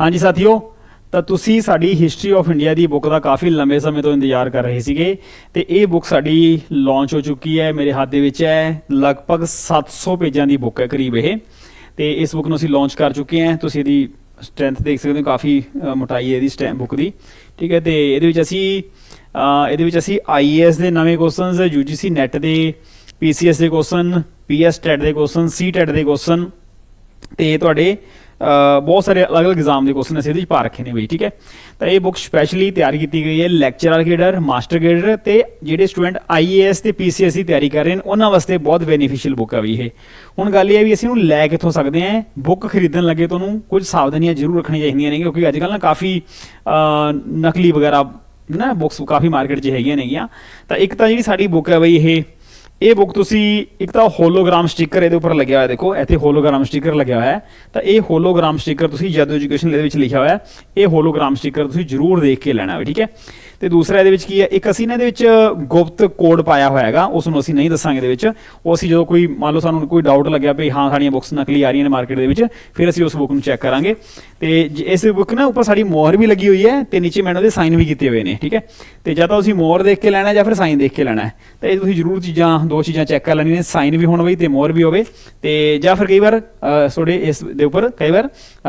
ਹਾਂਜੀ ਸਾਥੀਓ, ਤਾਂ ਤੁਸੀਂ ਸਾਡੀ ਹਿਸਟਰੀ ਆਫ ਇੰਡੀਆ ਦੀ ਬੁੱਕ ਦਾ ਕਾਫੀ ਲੰਬੇ ਸਮੇਂ ਤੋਂ ਇੰਤਜ਼ਾਰ ਕਰ ਰਹੇ ਸੀਗੇ ਤੇ ਇਹ ਬੁੱਕ ਸਾਡੀ ਲਾਂਚ ਹੋ ਚੁੱਕੀ ਹੈ, ਮੇਰੇ ਹੱਥ ਦੇ ਵਿੱਚ ਹੈ, ਲਗਭਗ 700 ਪੇਜਾਂ ਦੀ ਬੁੱਕ ਹੈ ਕਰੀਬ ਇਹ। ਤੇ ਇਸ ਬੁੱਕ ਨੂੰ ਅਸੀਂ ਲਾਂਚ ਕਰ ਚੁੱਕੇ ਹਾਂ, ਤੁਸੀਂ ਇਹਦੀ ਸਟਰੈਂਥ ਦੇਖ ਸਕਦੇ ਹੋ, ਕਾਫੀ ਮੋਟਾਈ ਹੈ ਇਹਦੀ ਸਟੈਂਪ ਬੁੱਕ ਦੀ। ਠੀਕ ਹੈ, ਤੇ ਇਹਦੇ ਵਿੱਚ ਅਸੀਂ ਇਹਦੇ ਵਿੱਚ ਅਸੀਂ ਆਈਏਐਸ ਦੇ ਨਵੇਂ ਕੁਐਸਚਨਸ ਯੂਜੀਸੀ ਨੈਟ ਦੇ ਪੀਸੀਐਸ ਦੇ ਕੁਐਸਚਨ ਪੀਐਸ ਟੈਟ ਦੇ ਕੁਐਸਚਨ ਸੀ ਟੈਟ ਦੇ ਕੁਐਸਚਨ ਤੇ ਤੁਹਾਡੇ ਬਹੁਤ ਸਾਰੇ ਅਲੱਗ-ਅਲੱਗ ਐਗਜ਼ਾਮ ਦੇ ਕੁਐਸਚਨ ਅਸੀਂ ਇਹਦੇ ਵਿੱਚ ਪਾ ਰੱਖੇ ਨੇ ਬਈ, ਠੀਕ ਹੈ? ਤਾਂ ਇਹ ਬੁੱਕ ਸਪੈਸ਼ਲੀ ਤਿਆਰ ਕੀਤੀ ਗਈ ਹੈ ਲੈਕਚਰਰ ਗੇਡਰ ਮਾਸਟਰ ਗੇਡਰ ਤੇ ਜਿਹੜੇ ਸਟੂਡੈਂਟ ਆਈਏਐਸ ਤੇ ਪੀਸੀਐਸ ਦੀ ਤਿਆਰੀ ਕਰ ਰਹੇ ਨੇ, ਉਹਨਾਂ ਵਾਸਤੇ ਬਹੁਤ ਬੈਨੀਫੀਸ਼ੀਅਲ ਬੁੱਕ ਹੈ ਵੀ ਇਹ। ਹੁਣ ਗੱਲ ਇਹ ਹੈ ਵੀ ਅਸੀਂ ਇਹਨੂੰ ਲੈ ਕਿੱਥੋਂ ਸਕਦੇ ਹਾਂ? ਬੁੱਕ ਖਰੀਦਣ ਲੱਗੇ ਤੁਹਾਨੂੰ ਕੁਝ ਸਾਵਧਾਨੀਆਂ ਜ਼ਰੂਰ ਰੱਖਣੀਆਂ ਚਾਹੀਦੀਆਂ ਨੇ ਕਿਉਂਕਿ ਅੱਜ ਕੱਲ੍ਹ ਨਾ ਕਾਫੀ ਨਕਲੀ ਵਗੈਰਾ, ਨਾ ਬੁੱਕਸ ਕਾਫੀ ਮਾਰਕੀਟ 'ਚ ਹੈਗੀਆਂ ਨੇਗੀਆਂ। ਤਾਂ ਇੱਕ ਤਾਂ ਜਿਹੜੀ ਸਾਡੀ ਬੁੱਕ ਹੈ ਬਈ ਇਹ ਇਹ ਬੁੱਕ ਤੁਸੀਂ ਇੱਕ ਤਾਂ ਹੋਲੋਗ੍ਰਾਮ ਸਟicker ਇਹਦੇ ਉੱਪਰ ਲੱਗਿਆ ਹੋਇਆ ਦੇਖੋ, ਇੱਥੇ ਹੋਲੋਗ੍ਰਾਮ ਸਟicker ਲੱਗਿਆ ਹੋਇਆ ਹੈ। ਤਾਂ ਇਹ ਹੋਲੋਗ੍ਰਾਮ ਸਟicker ਤੁਸੀਂ ਜਦ ਐਜੂਕੇਸ਼ਨ ਦੇ ਵਿੱਚ ਲਿਖਿਆ ਹੋਇਆ ਹੈ, ਇਹ ਹੋਲੋਗ੍ਰਾਮ ਸਟicker ਤੁਸੀਂ ਜ਼ਰੂਰ ਦੇਖ ਕੇ ਲੈਣਾ ਹੈ ਠੀਕ ਹੈ? ਤੇ ਦੂਸਰਾ ਇਹਦੇ ਵਿੱਚ ਕੀ ਹੈ? ਇੱਕ ਅਸੀਂ ਨਾ ਇਹਦੇ ਵਿੱਚ ਗੁਪਤ ਕੋਡ ਪਾਇਆ ਹੋਇਆ ਹੈਗਾ ਉਸ ਨੂੰ ਅਸੀਂ ਨਹੀਂ ਦੱਸਾਂਗੇ ਇਹਦੇ ਵਿੱਚ। ਉਹ ਅਸੀਂ ਜਦੋਂ ਕੋਈ, ਮੰਨ ਲਓ ਸਾਨੂੰ ਕੋਈ ਡਾਊਟ ਲੱਗਿਆ ਵੀ ਹਾਂ, ਸਾਡੀਆਂ ਬੁੱਕਸ ਨਕਲੀ ਆ ਰਹੀਆਂ ਨੇ ਮਾਰਕੀਟ ਦੇ ਵਿੱਚ, ਫਿਰ ਅਸੀਂ ਉਸ ਬੁੱਕ ਨੂੰ ਚੈੱਕ ਕਰਾਂਗੇ। ਤੇ ਜ- ਇਸ ਬੁੱਕ ਨਾ ਉੱਪਰ ਸਾਡੀ ਮੋਹਰ ਵੀ ਲੱਗੀ ਹੋਈ ਹੈ ਤੇ ਨੀਚੇ ਮੈਨੂੰ ਦੇ ਸਾਈਨ ਵੀ ਕੀਤੇ ਹੋਏ ਨੇ, ਠੀਕ ਹੈ? ਤੇ ਜਾਂ ਤਾਂ ਤੁਸੀਂ ਮੋਹਰ ਦੇਖ ਕੇ ਲੈਣਾ ਜਾਂ ਫਿਰ ਸਾਈਨ ਦੇਖ ਕੇ ਲੈਣਾ ਹੈ। ਤਾਂ ਇਹ ਤੁਸੀਂ ਜ਼ਰੂਰ ਚੀਜ਼ਾਂ, ਦੋ ਚੀਜ਼ਾਂ ਚੈੱਕ ਕਰ ਲੈਣੀਆਂ ਨੇ ਸਾਈਨ ਵੀ ਹੋਣ ਬਈ ਤੇ ਮੋਹਰ ਵੀ ਹੋਵੇ। ਤੇ ਜਾਂ ਫਿਰ ਕਈ ਵਾਰ ਤੁਹਾਡੇ ਇਸ ਦੇ ਉੱਪਰ ਕਈ ਵਾਰ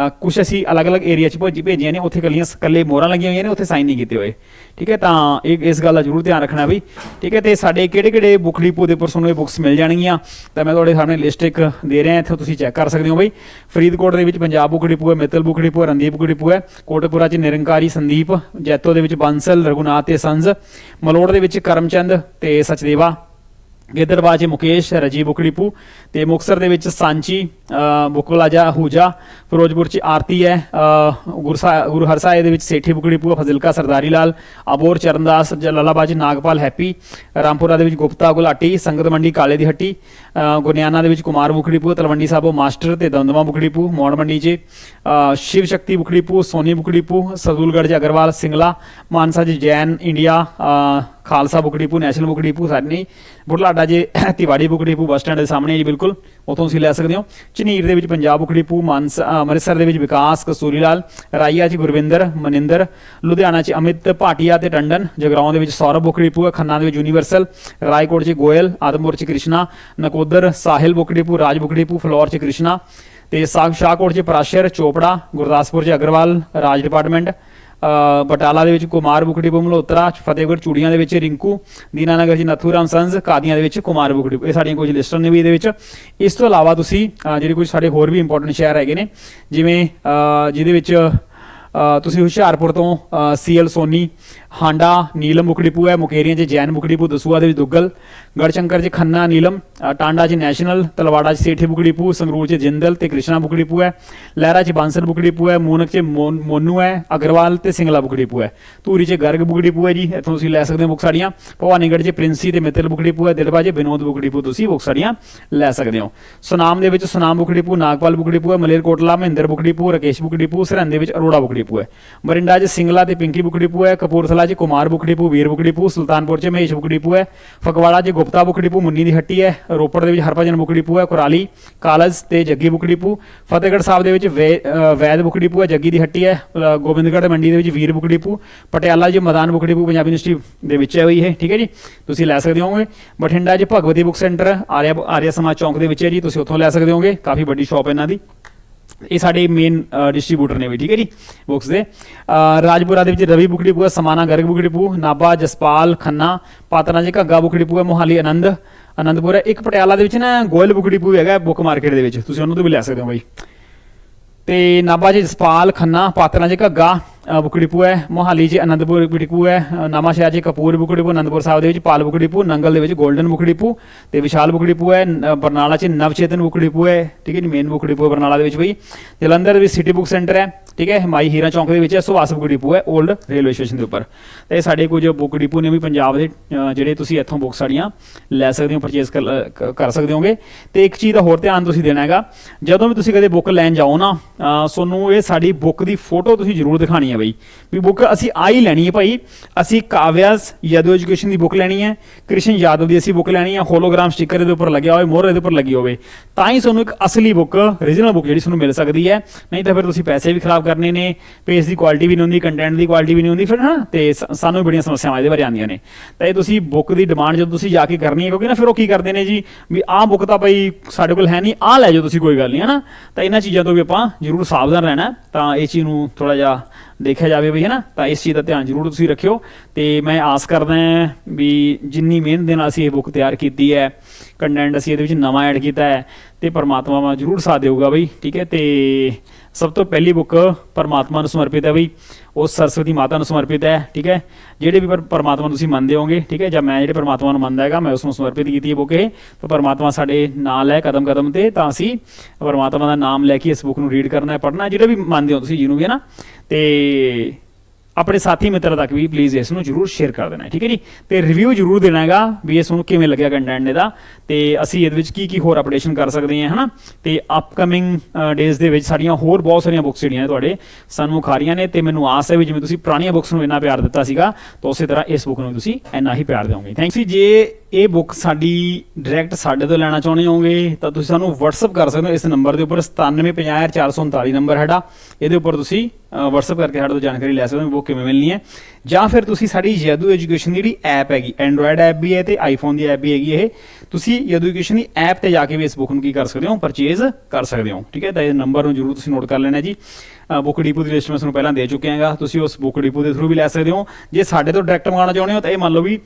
ਕੁਝ ਅਸੀਂ ਅਲੱਗ-ਅਲੱਗ ਏਰੀਆ 'ਚ ਭੇਜੀ ਭੇਜੀਆਂ ਨੇ, ਉੱਥੇ ਕੱਲੀਆਂ ਕੱਲੇ ਮੋਹਰਾਂ ਲੱਗੀਆਂ ਹੋਈਆਂ ਨੇ, ਉੱਥੇ ਸਾਈਨ ਨਹੀਂ ਕੀਤੇ ਹੋਏ। ਠੀਕ ਹੈ? ਤਾਂ ਇਹ ਇਸ ਗੱਲ ਦਾ ਜ਼ਰੂਰ ਧਿਆਨ ਰੱਖਣਾ ਬਈ ਠੀਕ ਹੈ? ਤੇ ਸਾਡੇ ਕਿਹੜੇ-ਕਿਹੜੇ ਬੁੱਕ ਡਿਪੋ ਦੇ ਉੱਪਰ ਤੁਹਾਨੂੰ ਇਹ ਬੁੱਕਸ ਮਿਲ ਜਾਣਗੀਆਂ? ਤਾਂ ਮੈਂ ਤੁਹਾਡੇ ਸਾਹਮਣੇ ਲਿਸਟ ਇੱਕ ਦੇ ਰਿਹਾ, ਇੱਥੇ ਤੁਸੀਂ ਚੈੱਕ ਕਰ ਸਕਦੇ ਹੋ ਬਈ। ਫਰੀਦਕੋਟ ਦੇ ਵਿੱਚ ਪੰਜਾਬ ਬੁੱਕ ਡਿਪੋ ਹੈ, ਮਿੱਤਲ ਬੁੱਕ ਡਿਪੋ ਹੈ, ਰਣਦੀਪ ਬੁੱਕ ਡਿਪੋ ਹੈ ਕੋਟਪੁਰਾ 'ਚ ਨਿਰੰਕਾਰੀ ਸੰਦੀਪ, ਜੈਤੋ ਦੇ ਵਿੱਚ ਬੰਸਲ, ਰਘੁਨਾਥ ਤੇ ਸੰਜ਼ ਮਲੋੜ ਦੇ ਵਿੱਚ ਕਰਮਚੰਦ ਤੇ ਸਚਦੇਵਾ। ਗਿੱਦੜਬਾਹ 'ਚ ਮੁਕੇਸ਼ ਰਜੀ ਬੁੱਕ ਡਿਪੂ ਤੇ ਮੁਕਸਰ ਦੇ ਵਿੱਚ ਸਾਂਚੀ ਬੁਕਲਾਜਾ ਹੂਜਾ, ਫਿਰੋਜ਼ਪੁਰ 'ਚ ਆਰਤੀ ਹੈ ਗੁਰਸਾ ਗੁਰੂ ਹਰਸਾਏ ਦੇ ਵਿੱਚ ਸੇਠੀ ਬੁੱਕ ਫਜ਼ਿਲਕਾ ਸਰਦਾਰੀ ਲਾਲ, ਅਬੋਰ ਚਰਨਦਾਸ, ਜਲਾਲਾਬਾਦ 'ਚ ਨਾਗਪਾਲ ਹੈਪੀ, ਰਾਮਪੁਰਾ ਦੇ ਵਿੱਚ ਗੁਪਤਾ ਗੁਲਾਟੀ, ਸੰਗਤ ਮੰਡੀ ਕਾਲੇ ਦੀ ਹੱਟੀ ਅ, ਗੁਰਨਿਆਣਾ ਦੇ ਵਿੱਚ ਕੁਮਾਰ ਬੁੱਕ ਤਲਵੰਡੀ ਸਾਬੋ ਮਾਸਟਰ ਤੇ ਦਮਦਮਾ ਬੁਖੜੀਪੂ ਡਿਪੂ ਮੌੜ ਮੰਡੀ 'ਚ ਸ਼ਿਵ ਸ਼ਕਤੀ ਬੁਖੜੀਪੂ ਸੋਨੀ ਬੁਖੜੀਪੂ ਸਦੂਲਗੜ੍ਹ 'ਚ ਅਗਰਵਾਲ ਸਿੰਗਲਾ ਮਾਨਸਾ 'ਚ Jain India Khalsa ਬੁਖੜੀਪੂ national book depot ਸਾਰਨੀ ਬੁਢਲਾਡਾ ਜੇ ਤਿਵਾੜੀ ਬੁਖੜੀਪੂ ਬੱਸ ਸਟੈਂਡ ਦੇ ਸਾਹਮਣੇ ਜੀ ਬਿਲਕੁਲ ਉਥੋਂ ਤੁਸੀਂ ਲੈ ਸਕਦੇ ਹੋ। ਝਨੀਰ ਦੇ ਵਿੱਚ ਪੰਜਾਬ ਬੁਖੜੀਪੂ ਡਿਪੂ ਮਾਨਸਾ ਅੰਮ੍ਰਿਤਸਰ ਦੇ ਵਿੱਚ ਵਿਕਾਸ ਕਸੂਰੀ ਲਾਲ ਰਾਈਆ 'ਚ ਗੁਰਵਿੰਦਰ ਮਨਿੰਦਰ ਲੁਧਿਆਣਾ 'ਚ ਅਮਿਤ ਭਾਟੀਆ ਤੇ ਟੰਡਨ ਜਗਰਾਉਂ ਦੇ ਵਿੱਚ ਸੌਰਭ ਬੁਖੜੀਪੂ ਖੰਨਾ ਦੇ ਵਿੱਚ ਯੂਨੀਵਰਸਲ ਰਾਏਕੋਟ 'ਚ ਗੋਇਲ ਆਦਮਪੁਰ 'ਚ ਕ੍ਰਿਸ਼ਨਾ ਨਕੋ ਨਕੋਦਰ ਸਾਹਿਲ ਬੁਕੜੀਪੂ, ਰਾਜ ਬੁਕੜੀਪੂ ਡਿਪੂ ਫਲੋਰ 'ਚ ਕ੍ਰਿਸ਼ਨਾ ਤੇ ਸਾਗ ਸ਼ਾਹਕੋਟ 'ਚ ਪ੍ਰਾਸ਼ਰ, ਚੋਪੜਾ, ਗੁਰਦਾਸਪੁਰ 'ਚ ਅਗਰਵਾਲ, ਰਾਜ ਡਿਪਾਰਟਮੈਂਟ ਬਟਾਲਾ ਦੇ ਵਿੱਚ ਕੁਮਾਰ ਬੁੱਕ ਡਿਪੂ ਮਲਹੋਤਰਾ ਫਤਿਹਗੜ੍ਹ, ਚੂੜੀਆਂ ਦੇ ਵਿੱਚ ਰਿੰਕੂ, ਦੀਨਾਨਗਰ ਜੀ ਨਥੂਰਾਮ ਸੰਜ਼, ਕਾਦੀਆਂ ਦੇ ਵਿੱਚ ਕੁਮਾਰ ਬੁੱਕ ਇਹ ਸਾਡੀਆਂ ਕੁਝ ਲਿਸਟਾਂ ਨੇ ਵੀ ਇਹਦੇ ਵਿੱਚ। ਇਸ ਤੋਂ ਇਲਾਵਾ ਤੁਸੀਂ ਜਿਹੜੇ ਕੁਝ ਸਾਡੇ ਹੋਰ ਵੀ ਇੰਪੋਰਟੈਂਟ ਸ਼ਹਿਰ ਹੈਗੇ ਨੇ, ਜਿਵੇਂ ਜਿਹਦੇ ਵਿੱਚ ਤੁਸੀਂ ਹੁਸ਼ਿਆਰਪੁਰ ਤੋਂ CL Soni, Handa, Neelam book depot ਹੈ, ਮੁਕੇਰੀਆਂ 'ਚ ਜੈਨ ਬੁੱਕ ਡਿਪੂ ਦਸੂਆ ਦੇ ਵਿੱਚ ਦੁੱਗਲ, ਗੜਸ਼ੰਕਰ 'ਚ ਖੰਨਾ, ਨੀਲਮ ਟਾਂਡਾ 'ਚ ਨੈਸ਼ਨਲ, ਤਲਵਾੜਾ 'ਚ ਸੇਠੀ ਬੁੱਕ ਡਿਪੂ ਸੰਗਰੂਰ 'ਚ ਜਿੰਦਲ ਤੇ ਕ੍ਰਿਸ਼ਨਾ ਬੁੱਕ ਡਿਪੂ ਹੈ, ਲਹਿਰਾ 'ਚ ਬਾਂਸਲ ਬੁੱਕ ਡਿਪੂ ਹੈ, ਮੂਨਕ 'ਚ ਮੋਨ- ਮੋਨੂ ਹੈ, ਅਗਰਵਾਲ ਤੇ ਸਿੰਗਲਾ ਬੁੱਕ ਡਿਪੂ ਹੈ। ਧੂਰੀ 'ਚ ਗਰਗ ਬੁੱਕ ਡਿਪੂ ਹੈ ਜੀ, ਇੱਥੋਂ ਤੁਸੀਂ ਲੈ ਸਕਦੇ ਹੋ ਬੁੱਕ ਸਾੜੀਆਂ। ਭਵਾਨੀਗੜ੍ਹ 'ਚ ਪ੍ਰਿੰਸੀ ਤੇ ਮਿੱਤਲ ਬੁੱਕ ਡਿਪੂ ਹੈ ਦਿਲਬਾ 'ਚ ਵਿਨੋਦ ਬੁੱਕ ਡਿਪੂ ਤੁਸੀਂ ਬੁੱਕ ਸਾੜੀਆਂ ਲੈ ਸਕਦੇ ਹੋ। ਸੁਨਾਮ ਦੇ ਵਿੱਚ Sunam book depot Nagpal book depot ਹੈ, Malerkotla, Mahinder book depot Rakesh book depot Sirhind ਦੇ ਵਿੱਚ ਅਰੋੜਾ ਬੁੱਕ ਡਿਪੂ ਹੈ ਮਰਿੰਡਾ 'ਚ ਸਿੰਗਲਾ ਤੇ ਪਿੰਕੀ ਬੁੱਕ ਡਿਪੂ ਹੈ ਕਪੂਰਥਲਾ 'ਚ Kumar book depot Veer book depot Sultanpur 'ਚ ਮਹੇਸ਼ ਬੁੱਕ ਡਿਪੂ ਹੈ ਫਗਵਾੜਾ 'ਚ ਗੁਪਤਾ ਬੁੱਕ ਡਿਪੂ ਮੁੰਨੀ ਦੀ ਹੱਟੀ ਹੈ ਰੋਪੜ ਦੇ ਵਿੱਚ ਹਰਭਜਨ ਬੁੱਕ ਡਿਪੂ ਹੈ ਕੁਰਾਲੀ ਕਾਲਜ ਤੇ ਜੱਗੀ ਬੁੱਕ ਡਿਪੂ ਫਤਿਹਗੜ੍ਹ ਸਾਹਿਬ ਦੇ ਵਿੱਚ ਵੇ- ਵੈਦ ਬੁੱਕ ਡਿਪੂ ਹੈ ਜੱਗੀ ਦੀ ਹੱਟੀ ਹੈ ਅ, ਗੋਬਿੰਦਗੜ੍ਹ ਮੰਡੀ ਦੇ ਵਿੱਚ ਵੀਰ ਬੁੱਕ ਡਿਪੂ ਪਟਿਆਲਾ 'ਚ Madan book depot Punjabi university ਦੇ ਵਿੱਚ ਹੈ ਬਈ ਇਹ ਠੀਕ ਹੈ ਜੀ ਤੁਸੀਂ ਲੈ ਸਕਦੇ ਹੋਗੇ ਬਠਿੰਡਾ 'ਚ ਭਗਵਤੀ ਬੁੱਕ ਸੈਂਟਰ ਆਰਿਆ ਆਰਿਆ ਸਮਾਜ ਚੌਂਕ ਦੇ ਵਿੱਚ ਹੈ ਜੀ ਤੁਸੀਂ ਉੱਥੋਂ ਲੈ ਸਕਦੇ ਹੋਗੇ ਕਾਫੀ ਵੱਡੀ ਸ਼ਾਪ ਹੈ ਇਹਨਾਂ ਦੀ ਇਹ ਸਾਡੇ ਮੇਨ ਡਿਸਟ੍ਰੀਬਿਊਟਰ ਨੇ ਵੀ, ਠੀਕ ਹੈ ਜੀ ਬੁੱਕਸ ਦੇ। ਰਾਜਪੁਰਾ ਦੇ ਵਿੱਚ Ravi book depot Samana Garg book depot Nabha, Jaspal, Khanna ਪਾਤਨਾ ਜੀ ਘੱਗਾ ਬੁੱਕ ਡਿਪੂ ਮੋਹਾਲੀ, ਆਨੰਦ, ਆਨੰਦਪੁਰ, ਇੱਕ ਪਟਿਆਲਾ ਦੇ ਵਿੱਚ ਨਾ ਗੋਇਲ ਬੁੱਕ ਡਿਪੂ ਹੈਗਾ ਬੁੱਕ ਮਾਰਕੀਟ ਦੇ ਵਿੱਚ। ਤੁਸੀਂ ਉਹਨੂੰ ਤੋਂ ਵੀ ਲੈ ਸਕਦੇ ਹੋ ਬਾਈ। ਤੇ ਨਾਭਾ ਜੀ, ਜਸਪਾਲ, ਖੰਨਾ ਪਾਤਨਾ 'ਚ ਘੱਗਾ ਅ, ਡਿਪੂ ਹੈ ਮੋਹਾਲੀ 'ਚ ਅਨੰਦਪੁਰ ਬੁੱਕ ਡਿਪੂ ਹੈ ਅ, ਸ਼ਹਿਰ 'ਚ ਕਪੂਰ ਬੁੱਕ ਡਿਪੂ ਆਨੰਦਪੁਰ ਸਾਹਿਬ ਦੇ ਵਿੱਚ ਪਾਲ ਬੁੱਕ ਡਿਪੂ ਨੰਗਲ ਦੇ ਵਿੱਚ 골ਡਨ ਬੁੱਕ ਡਿਪੂ ਤੇ ਵਿਸ਼ਾਲ ਬੁਕੜੀਪੂ ਹੈ ਬਰਨਾਲਾ 'ਚ ਨਵਚੇਤਨ ਬੁੱਕ ਡਿਪੂ ਹੈ ਠੀਕ ਹੈ ਜੀ ਮੇਨ ਬੁੱਕ ਡਿਪੂ ਹੈ ਬਰਨਾਲਾ ਦੇ ਵਿੱਚ ਬਈ। ਜਲੰਧਰ ਵਿੱਚ ਸਿਟੀ ਬੁੱਕ ਸੈਂਟਰ ਹੈ ਠੀਕ ਹੈ ਮਾਈ ਹੀਰਾ ਚੌਂਕ ਦੇ ਵਿੱਚ ਹੈ ਸੁਹਾਸ ਬੁੱਕ ਡਿਪੂ ਹੈ 올ਡ ਰੇਲਵੇ ਸਟੇਸ਼ਨ ਦੇ ਉੱਪਰ। ਤੇ ਇਹ ਸਾਡੇ ਕੁਝ ਬੁੱਕ ਡਿਪੂ ਨੇ ਵੀ ਪੰਜਾਬ ਦੇ ਜਿਹੜੇ ਤੁਸੀਂ ਇੱਥੋਂ ਬੁੱਕ ਸਾਡੀਆਂ ਲੈ ਸਕਦੇ ਹੋ ਪਰਚੇਸ ਕਰ ਸਕਦੇ ਹੋਗੇ। ਤੇ ਇੱਕ ਚੀਜ਼ ਦਾ ਹੋਰ ਧਿਆਨ ਤੁਸੀਂ ਦੇਣਾ ਹੈਗਾ ਜਦੋਂ ਵੀ ਤੁਸੀਂ ਕਦੇ ਬੁੱਕ ਲੈਣ ਜਾਓ ਨਾ ਤੁਹਾਨੂੰ ਇਹ ਸਾਡੀ ਬੁੱਕ ਦੀ ਫੋਟੋ ਤੁਸੀਂ ਜ਼ਰੂਰ ਦਿਖਾਣੀ ਹੈ ਬਈ। ਵੀ ਬੁੱਕ ਅਸੀਂ ਆ ਹੀ ਲੈਣੀ ਹੈ ਭਾਈ। ਅਸੀਂ ਕਾਵਿਆਸ ਯਦੂ ਐਜੂਕੇਸ਼ਨ ਦੀ ਬੁੱਕ ਲੈਣੀ ਹੈ ਕ੍ਰਿਸ਼ਨ ਯਾਦਵ ਦੀ ਅਸੀਂ ਬੁੱਕ ਲੈਣੀ ਹੈ ਹੋਲੋਗ੍ਰਾਮ ਸਟicker ਇਹਦੇ ਉੱਪਰ ਲੱਗਿਆ ਹੋਵੇ, ਮੋਹਰ ਇਹਦੇ ਉੱਪਰ ਲੱਗੀ ਹੋਵੇ। ਤਾਂ ਹੀ ਤੁਹਾਨੂੰ ਇੱਕ ਅਸਲੀ ਬੁੱਕ origignal ਬੁੱਕ ਜਿਹੜੀ ਤੁਹਾਨੂੰ ਮਿਲ ਸਕਦੀ ਹੈ। ਨਹੀਂ ਤਾਂ ਫਿਰ ਤੁਸੀਂ ਪੈਸੇ ਵੀ ਖਰਾਬ ਕਰਨੇ ਨੇ ਪੇਜ ਦੀ ਕੁਆਲਿਟੀ ਵੀ ਨਹੀਂ ਹੁੰਦੀ ਕੰਟੈਂਟ ਦੀ ਕੁਆਲਿਟੀ ਵੀ ਨਹੀਂ ਹੁੰਦੀ, ਫਿਰ ਹਨਾ ਤੇ ਸਾਨੂੰ ਵੀ ਬੜੀਆਂ ਸਮੱਸਿਆਵਾਂ ਇਹਦੇ ਬਾਰੇ ਆਉਂਦੀਆਂ ਨੇ। ਤਾਂ ਇਹ ਤੁਸੀਂ ਬੁੱਕ ਦੀ ਡਿਮਾਂਡ ਜਦੋਂ ਤੁਸੀਂ ਜਾ ਕੇ ਕਰਨੀ ਹੈ, ਕਿਉਂਕਿ ਨਾ ਫਿਰ ਉਹ ਕੀ ਕਰਦੇ ਨੇ ਜੀ? ਵੀ ਆਹ ਬੁੱਕ ਤਾਂ ਭਾਈ ਸਾਡੇ ਕੋਲ ਹੈ ਨਹੀਂ, ਆਹ ਲੈ ਜਾਓ ਤੁਸੀਂ, ਕੋਈ ਗੱਲ ਨਹੀਂ ਹੈ ਨਾ ਤਾਂ ਇਹਨਾਂ ਚੀਜ਼ਾਂ ਤੋਂ ਵੀ ਆਪਾਂ ਜ਼ਰੂਰ ਸਾਵਧਾਨ ਰਹਿਣਾ। ਤਾਂ ਇਹ ਚੀਜ਼ ਨੂੰ ਥੋੜਾ ਜਿਹਾ ਦੇਖਿਆ ਜਾਵੇ ਵੀ ਨਾ ਤਾਂ ਇਸ ਚੀਜ਼ ਦਾ ਧਿਆਨ ਜ਼ਰੂਰ ਤੁਸੀਂ ਰੱਖਿਓ। ਤੇ ਮੈਂ ਆਸ ਕਰਦਾ ਹਾਂ ਵੀ ਜਿੰਨੀ ਮਿਹਨਤ ਦੇ ਨਾਲ ਅਸੀਂ ਇਹ ਬੁੱਕ ਤਿਆਰ ਕੀਤੀ ਹੈ ਕੰਟੈਂਟ ਅਸੀਂ ਇਹਦੇ ਵਿੱਚ ਨਵਾਂ ਐਡ ਕੀਤਾ ਹੈ ਤੇ ਪਰਮਾਤਮਾ ਵਾ ਜ਼ਰੂਰ ਸਾਥ ਦੇਊਗਾ ਬਈ, ਠੀਕ ਹੈ? ਤੇ ਸਭ ਤੋਂ ਪਹਿਲੀ ਬੁੱਕ ਪਰਮਾਤਮਾ ਨੂੰ ਸਮਰਪਿਤ ਹੈ ਬਈ, ਉਹ ਸਰਸਵਤੀ ਮਾਤਾ ਨੂੰ ਸਮਰਪਿਤ ਹੈ, ਠੀਕ ਹੈ? ਜਿਹੜੇ ਵੀ ਪਰਮਾਤਮਾ ਨੂੰ ਤੁਸੀਂ ਮੰਨਦੇ ਹੋਗੇ ਠੀਕ ਹੈ? ਜਾਂ ਮੈਂ ਜਿਹੜੇ ਪਰਮਾਤਮਾ ਨੂੰ ਮੰਨਦਾ ਹੈਗਾ, ਮੈਂ ਉਸ ਨੂੰ ਸਮਰਪਿਤ ਕੀਤੀ ਹੈ ਬੁੱਕ ਇਹ। ਤਾਂ ਪਰਮਾਤਮਾ ਸਾਡੇ ਨਾਲ ਹੈ ਕਦਮ ਕਦਮ ਤੇ, ਤਾਂ ਅਸੀਂ ਪਰਮਾਤਮਾ ਦਾ ਨਾਮ ਲੈ ਕੇ ਇਸ ਬੁੱਕ ਨੂੰ ਰੀਡ ਕਰਨਾ ਹੈ, ਪੜ੍ਹਨਾ ਹੈ, ਜਿਹੜੇ ਵੀ ਮੰਨਦੇ ਹੋ ਤੁਸੀਂ, ਜਿਹਨੂੰ ਵੀ ਹੈ ਨਾ? ਤੇ ਆਪਣੇ ਸਾਥੀ ਮਿੱਤਰ ਤੱਕ ਵੀ ਪਲੀਜ਼ ਇਸ ਨੂੰ ਜਰੂਰ ਸ਼ੇਅਰ ਕਰ ਦੇਣਾ, ਠੀਕ ਹੈ ਜੀ? ਤੇ ਰਿਵਿਊ ਜਰੂਰ ਦੇਣਾ ਹੈਗਾ ਵੀ ਇਸ ਨੂੰ ਕਿਵੇਂ ਲੱਗਿਆ ਕੰਟੈਂਟ ਇਹਦਾ। ਤੇ ਅਸੀਂ ਇਹਦੇ ਵਿੱਚ ਕੀ ਕੀ ਹੋਰ ਅਪਡੇਸ਼ਨ ਕਰ ਸਕਦੇ ਹਾਂ, ਹਨਾ? ਤੇ ਅਪਕਮਿੰਗ ਡੇਜ਼ ਦੇ ਵਿੱਚ ਸਾਡੀਆਂ ਹੋਰ ਬਹੁਤ ਸਾਰੀਆਂ ਬੁੱਕਸ ਜਿਹੜੀਆਂ ਤੁਹਾਡੇ ਸਾਨੂੰ ਖਾ ਰਹੀਆਂ ਨੇ ਤੇ ਮੈਨੂੰ ਆਸ ਹੈ ਵੀ ਜਿਵੇਂ ਤੁਸੀਂ ਪੁਰਾਣੀਆਂ ਬੁੱਕਸ ਨੂੰ ਇੰਨਾ ਪਿਆਰ ਦਿੱਤਾ ਸੀਗਾ, ਤਾਂ ਉਸੇ ਤਰ੍ਹਾਂ ਇਸ ਬੁੱਕ ਨੂੰ ਤੁਸੀਂ ਇੰਨਾ ਹੀ ਪਿਆਰ ਦਿਓਗੇ। ਥੈਂਕ ਯੂ ਜੇ ਇਹ ਬੁੱਕ ਸਾਡੀ ਡਾਇਰੈਕਟ ਸਾਡੇ ਤੋਂ ਲੈਣਾ ਚਾਹੁੰਦੇ ਹੋਗੇ ਤਾਂ ਤੁਸੀਂ ਸਾਨੂੰ WhatsApp ਕਰ ਸਕਦੇ ਹੋ। ਇਸ ਨੰਬਰ ਦੇ ਉੱਪਰ 97504439 ਨੰਬਰ ਹੈਗਾ ਇਹਦੇ ਉੱਪਰ ਤੁਸੀਂ WhatsApp ਕਰਕੇ ਸਾਡੇ ਤੋਂ ਜਾਣਕਾਰੀ ਲੈ ਸਕਦੇ ਹੋ ਬੁੱਕ ਕਿਵੇਂ ਮਿਲਣੀ ਹੈ। ਜਾਂ ਫਿਰ ਤੁਸੀਂ ਸਾਡੀ ਯਦੂ ਐਜੂਕੇਸ਼ਨ ਦੀ ਜਿਹੜੀ ਐਪ ਹੈਗੀ ਐਂਡਰੋਇਡ ਐਪ ਵੀ ਹੈ ਤੇ ਆਈਫੋਨ ਦੀ ਐਪ ਵੀ ਹੈਗੀ ਇਹ, ਤੁਸੀਂ ਯਦੂ ਐਜੂਕੇਸ਼ਨ ਦੀ ਐਪ ਤੇ ਜਾ ਕੇ ਵੀ ਇਸ ਬੁੱਕ ਨੂੰ ਕੀ ਕਰ ਸਕਦੇ ਹੋ? ਪਰਚੇਜ਼ ਕਰ ਸਕਦੇ ਹੋ, ਠੀਕ ਹੈ? ਤਾਂ ਇਹ ਨੰਬਰ ਨੂੰ ਜਰੂਰ ਤੁਸੀਂ ਨੋਟ ਕਰ ਲੈਣਾ ਜੀ। ਬੁੱਕ ਡੀਪੂ ਦੀ ਲਿਸਟ ਮੈਂ ਤੁਹਾਨੂੰ ਪਹਿਲਾਂ ਦੇ ਚੁੱਕਿਆ ਹੈਗਾ। ਤੁਸੀਂ ਉਸ ਬੁੱਕ ਡੀਪੂ ਦੇ ਥਰੂ ਵੀ ਲੈ ਸਕਦੇ ਹੋ। ਜੇ ਸਾਡੇ ਤੋਂ ਡਾਇਰੈਕਟ ਮੰਗਾਉਣਾ ਚਾਹੁੰਦੇ ਹੋ ਤਾਂ ਇਹ ਮੰਨ ਲਓ ਵੀ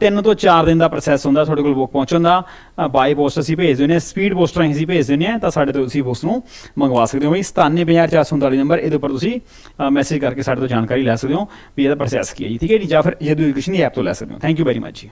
3 ਤੋਂ 4 ਦਿਨ ਦਾ ਪ੍ਰੋਸੈਸ ਹੁੰਦਾ, ਤੁਹਾਡੇ ਕੋਲ ਬੁੱਕ ਪਹੁੰਚਣ ਦਾ। ਬਾਈ ਪੋਸਟ ਅਸੀਂ ਭੇਜ ਦਿੰਦੇ ਹਾਂ ਸਪੀਡ ਪੋਸਟ ਰਾਹੀਂ ਅਸੀਂ ਭੇਜ ਦਿੰਦੇ ਹਾਂ, ਤਾਂ ਸਾਡੇ ਤੋਂ ਤੁਸੀਂ ਬੁੱਕਸ ਨੂੰ ਮੰਗਵਾ ਸਕਦੇ ਹੋ। ਬਈ 975439 ਨੰਬਰ ਇਹਦੇ ਉੱਪਰ ਤੁਸੀਂ ਮੈਸੇਜ ਕਰਕੇ ਸਾਡੇ ਤੋਂ ਜਾਣਕਾਰੀ ਲੈ ਸਕਦੇ ਹੋ ਵੀ ਇਹਦਾ ਪ੍ਰੋਸੈਸ ਕੀ ਹੈ ਜੀ ਠੀਕ ਹੈ ਜੀ ਜਾਂ ਫਿਰ ਜਦੂ ਐਜੂਕੇਸ਼ਨ ਦੀ ਐਪ ਤੋਂ ਲੈ ਸਕਦੇ ਹੋ ਥੈਂਕ ਯੂ ਵੈਰੀ ਮਚ ਜੀ